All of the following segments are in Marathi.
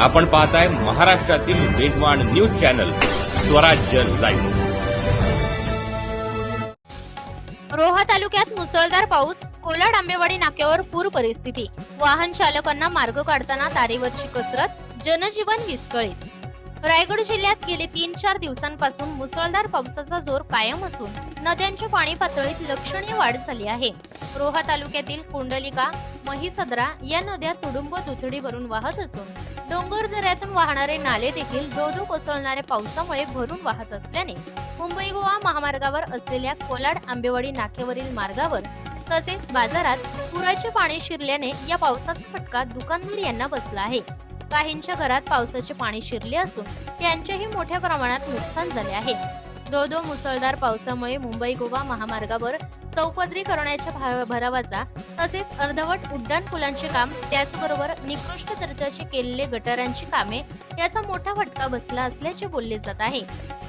आपण पाहताय महाराष्ट्रातील वेगवान news channel Swarajya live. Roha तालुक्यात मुसळधार पाऊस कोलाड आंबेवाडी नाक्यावर पूर परिस्थिती. वाहन चालकांना मार्ग काढताना तारेवरची कसरत जनजीवन विस्कळीत. रायगड जिल्ह्यात गेले तीन चार दिवसांपासून मुसळधार पावसाचा जोर कायम असून नद्यांच्या पाणी पातळीत लक्षणीय वाढ झाली आहे. रोहा तालुक्यातील कुंडलिका महिसदरा या नद्या तुडुंब दुथडी भरून वाहत असून डोंगर दऱ्यातून वाहणारे नाले देखील धोधो कोसळणाऱ्या पावसामुळे भरून वाहत असल्याने मुंबई गोवा महामार्गावर असलेल्या कोलाड आंबेवाडी नाक्यावरील मार्गावर तसेच बाजारात पुराचे पाणी शिरल्याने या पावसाचा फटका दुकानदार यांना बसला आहे. काहींच्या घरात पावसाचे पाणी शिरले असून त्यांचेही मोठ्या प्रमाणात नुकसान झाले आहे. दो दो मुसळधार पावसामुळे मुंबई गोवा महामार्गावर चौपदरी करण्याच्या भा- भरावाचा तसेच अर्धवट उड्डाण पुलांचे काम त्याचबरोबर निकृष्ट दर्जाची केलेले गटारांची कामे याचा मोठा फटका बसला असल्याचे बोलले जात आहे.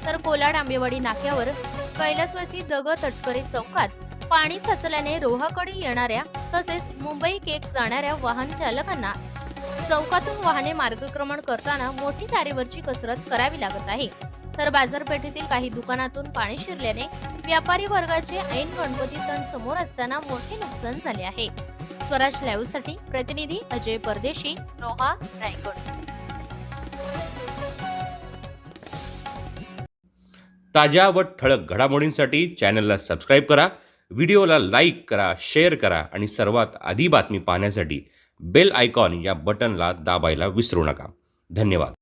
तर कोलाड आंबेवाडी नाक्यावर कैलासवासी दग तटकरे चौकात पाणी साचल्याने रोहाकडे येणाऱ्या तसेच मुंबई केक जाणाऱ्या वाहन चालकांना चौकातून वाहने मार्गक्रमण करताना मोठी तारेवरची कसरत करावी लागत आहे. तर बाजारपेठेतील काही दुकानातून पाणी शिरल्याने व्यापारी वर्गाचे ऐन गणपती सण समोर असताना मोठे नुकसान झाले आहे. स्वराज लाईव्हसाठी प्रतिनिधी अजय परदेशी रोहा रायगड. ताज्या व ठळक घडामोडींसाठी चॅनलला सबस्क्राईब करा व्हिडिओला लाईक करा शेअर करा आणि सर्वात आधी बातमी पाहण्यासाठी बेल आयकॉन या बटनला दाबायला विसरू नका. धन्यवाद.